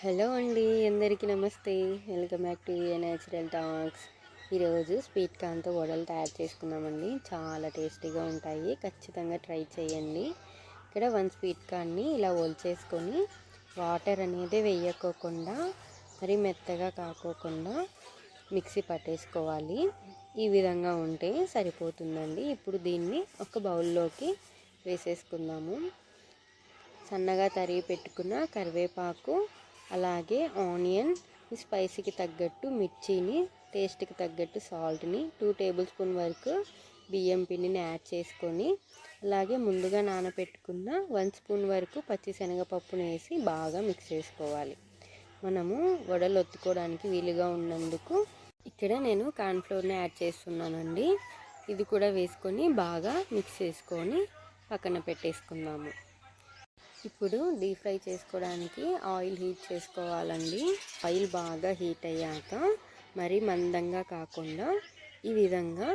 Hello అండి అందరికీ నమస్తే. Welcome back to natural talks. ఈరోజు స్వీట్ కార్న్తో వడలు తయారు చేసుకుందామండి. చాలా టేస్టీగా ఉంటాయి. ఖచ్చితంగా ట్రై చేయండి. ఇక్కడ వన్ స్వీట్ కార్న్ని ఇలా చేసుకొని వాటర్ అనేది వేయకోకుండా మరి మెత్తగా కాకోకుండా మిక్సీ పట్టేసుకోవాలి. ఈ విధంగా ఉంటే సరిపోతుందండి. ఇప్పుడు దీన్ని ఒక బౌల్లోకి వేసేసుకుందాము. సన్నగా తరిగి పెట్టుకున్న కరివేపాకు అలాగే ఆనియన్ స్పైసీకి తగ్గట్టు మిర్చిని టేస్ట్కి తగ్గట్టు సాల్ట్ని టూ టేబుల్ స్పూన్ వరకు బియ్యం పిండిని యాడ్ చేసుకొని అలాగే ముందుగా నానబెట్టుకున్న వన్ స్పూన్ వరకు పచ్చిశనగపప్పును వేసి బాగా మిక్స్ చేసుకోవాలి. మనము వడలు ఒత్తుకోవడానికి వీలుగా ఉన్నందుకు ఇక్కడ నేను కార్న్ఫ్లోర్ని యాడ్ చేస్తున్నానండి. ఇది కూడా వేసుకొని బాగా మిక్స్ చేసుకొని పక్కన పెట్టేసుకుందాము. ఇప్పుడు డీప్ ఫ్రై చేసుకోవడానికి ఆయిల్ హీట్ చేసుకోవాలండి. ఆయిల్ బాగా హీట్ అయ్యాక మరీ మందంగా కాకుండా ఈ విధంగా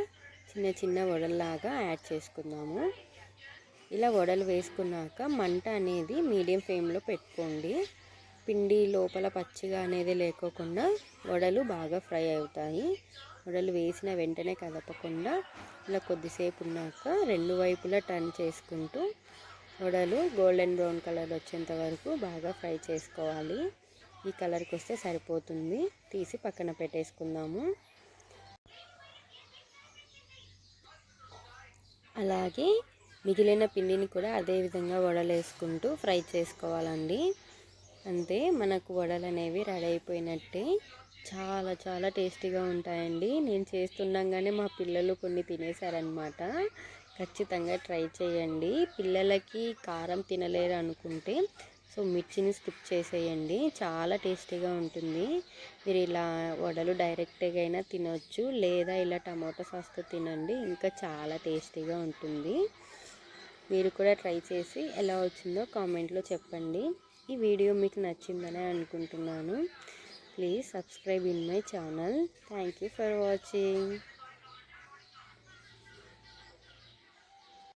చిన్న చిన్న వడల్లాగా యాడ్ చేసుకుందాము. ఇలా వడలు వేసుకున్నాక మంట అనేది మీడియం ఫ్లేమ్లో పెట్టుకోండి. పిండి లోపల పచ్చిగా అనేది లేకోకుండా వడలు బాగా ఫ్రై అవుతాయి. వడలు వేసిన వెంటనే కదపకుండా ఇలా కొద్దిసేపు ఉన్నాక రెండు వైపులా టర్న్ చేసుకుంటూ వడలు గోల్డెన్ బ్రౌన్ కలర్ వచ్చేంత వరకు బాగా ఫ్రై చేసుకోవాలి. ఈ కలర్కి వస్తే సరిపోతుంది. తీసి పక్కన పెట్టేసుకుందాము. అలాగే మిగిలిన పిండిని కూడా అదే విధంగా వడలేసుకుంటూ ఫ్రై చేసుకోవాలండి. అంతే మనకు వడలు అనేవి రెడీ అయిపోయినట్టే. చాలా చాలా టేస్టీగా ఉంటాయండి. నేను చేస్తుండగానే మా పిల్లలు కొన్ని తినేశారనమాట ఖచ్చితంగా ట్రై చేయండి. పిల్లలకి కారం తినలేరు అనుకుంటే సో మిర్చిని స్కిప్ చేసేయండి. చాలా టేస్టీగా ఉంటుంది. మీరు ఇలా వడలు డైరెక్ట్గా అయినా తినొచ్చు లేదా ఇలా టమాటో సాస్తో తినండి. ఇంకా చాలా టేస్టీగా ఉంటుంది. మీరు కూడా ట్రై చేసి ఎలా వచ్చిందో కామెంట్లో చెప్పండి. ఈ వీడియో మీకు నచ్చిందని అనుకుంటున్నాను. Please subscribe in my channel. Thank you for watching.